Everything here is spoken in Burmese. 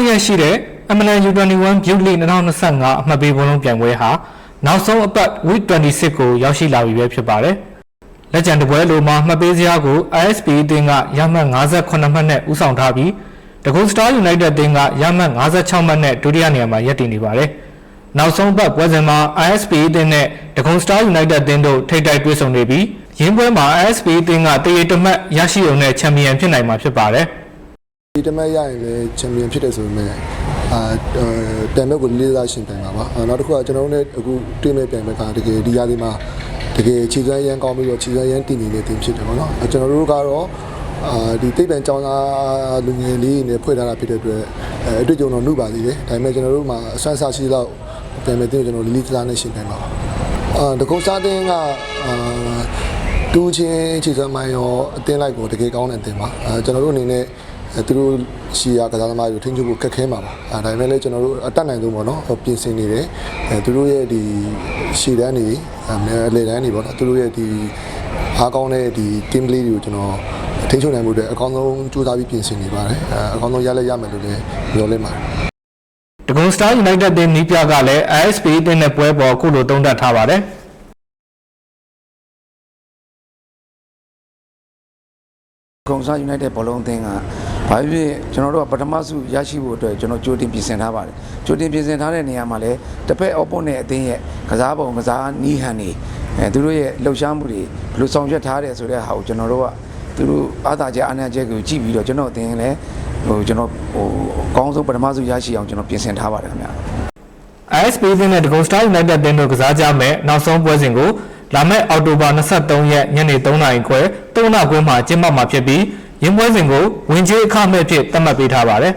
လျက်ရှိတဲ့ MLN U21 Build League 2025အမှတ်ပေးဘောလုံးပြိုင်ပွဲဟာနောက်ဆုံးအပတ် Week 26ကိုရောက်ရှိလာပြီပဲဖြစ်ပါတယ်။လက်ကျန်တပွဲလိုမှာမှတ်ပေးစရာကို ISP အသင်းကရမှတ်58မှတ်နဲ့ဦးဆောင်ထားပြီးတကုံ Star United အသင်းကရမှတ်56မှတ်နဲ့ဒုတိယနေရာမှာရပ်တည်နေပါတယ်။နောက်ဆုံးပတ်ပွဲစဉ်မှာ ISP အသင်းနဲ့တကုံ Star United အသင်းတို့ထိပ်တိုက်တွေ့ဆုံနေပြီးရင်းပွဲမှာ ISP အသင်းကတရေတမတ်ရရှိုံနဲ့ချန်ပီယံဖြစ်နိုင်မှာဖြစ်ပါတယ်။ ဒီတမက်ရရင်လည်းချန်ပီယံဖြစ်တယ်ဆိုပေမဲ့အာတန်တော့ကိုလေးစားရှင်ပြိုင်ပါပါနောက်တစ်ခုကကျွန်တော်တို့ ਨੇ အခုတွေ့မဲ့ပြိုင်ဘက်ကတကယ်ဒီရာဒီမှာတကယ်ခြေစွမ်းရမ်းကောင်းပြီးတော့ခြေစွမ်းရမ်းတည်နေတဲ့တင်ဖြစ်တယ်ပေါ့နော်ကျွန်တော်တို့ကတော့အာဒီတိတ်ပံကျောင်းသားလူငယ်လေးတွေနဲ့ဖွဲ့ထားတာဖြစ်တဲ့အတွက်အဲအတွေ့အကြုံတော့နှုတ်ပါသေးတယ်ဒါပေမဲ့ကျွန်တော်တို့မှာအဆွမ်းစားရှိတော့ပြန်မဲ့တင်ကျွန်တော်လီလီကလာနဲ့ရှင်ပြိုင်ပါပါအာတကုတ်စားတင်ကအာတူချင်းခြေစွမ်းမိုင်းရောအတင်းလိုက်ကိုတကယ်ကောင်းတဲ့အတင်းပါအဲကျွန်တော်တို့အနေနဲ့အဲ သူတို့ရှီယာကစားသမားတွေထင်းချုပ်ဖို့ခက်ခဲမှာပါအဲဒါပေမဲ့လည်းကျွန်တော်တို့အတက်နိုင်ဆုံးပေါ့နော်ပြင်ဆင်နေတယ်အဲသူတို့ရဲ့ဒီရှီတန်းတွေအဲလေတန်းတွေပေါ့နော်သူတို့ရဲ့ဒီအားကောင်းတဲ့ဒီ team လေးတွေကိုကျွန်တော်ထင်းချုပ်နိုင်မှုအတွက်အကောင်းဆုံးကြိုးစားပြီးပြင်ဆင်နေပါတယ်အဲအကောင်းဆုံးရလက်ရမယ်လို့လည်းမျှော်လင့်ပါတယ်ဒဂုံ Star United တင်နီးပြကလည်း ISP တင်တဲ့ပွဲပေါ်ခုလိုသုံးသပ်ထားပါတယ်ကုံစား United ဘောလုံးအသင်းက ဘာဖြစ်ဖြစ်ကျွန်တော်တို့ကပထမဆုရရှိဖို့အတွက်ကျွန်တော်ကြိုတင်ပြင်ဆင်ထားပါတယ်ကြိုတင်ပြင်ဆင်ထားတဲ့နေရာမှာလည်းတစ်ဖက် opponent အသင်းရဲ့ကစားပုံကစားနီးဟန်နေအဲသူတို့ရဲ့လှုပ်ရှားမှုတွေဘယ်လိုဆောင်ရွက်ထားတယ်ဆိုတဲ့ဟာကိုကျွန်တော်တို့ကသူတို့အားသာချက်အားနည်းချက်ကိုကြည့်ပြီးတော့ကျွန်တော်အသင်းလည်းဟိုကျွန်တော်ဟိုအကောင်းဆုံးပထမဆုရရှိအောင်ကျွန်တော်ပြင်ဆင်ထားပါတယ်ခင်ဗျာ ISP တင်တဲ့ဒဂုံ Star United တင်တို့ကစားကြမယ်နောက်ဆုံးပွဲစဉ်ကိုလာမယ့်အောက်တိုဘာ23ရက်ညနေ3:00နာရီခွဲ3နာခွဲမှာကျင်းပမှာဖြစ်ပြီး ရင်းပွဲစဉ်ကိုဝင်ကြီးအခမဲ့ဖြစ်သတ်မှတ်ပေးထားပါတယ်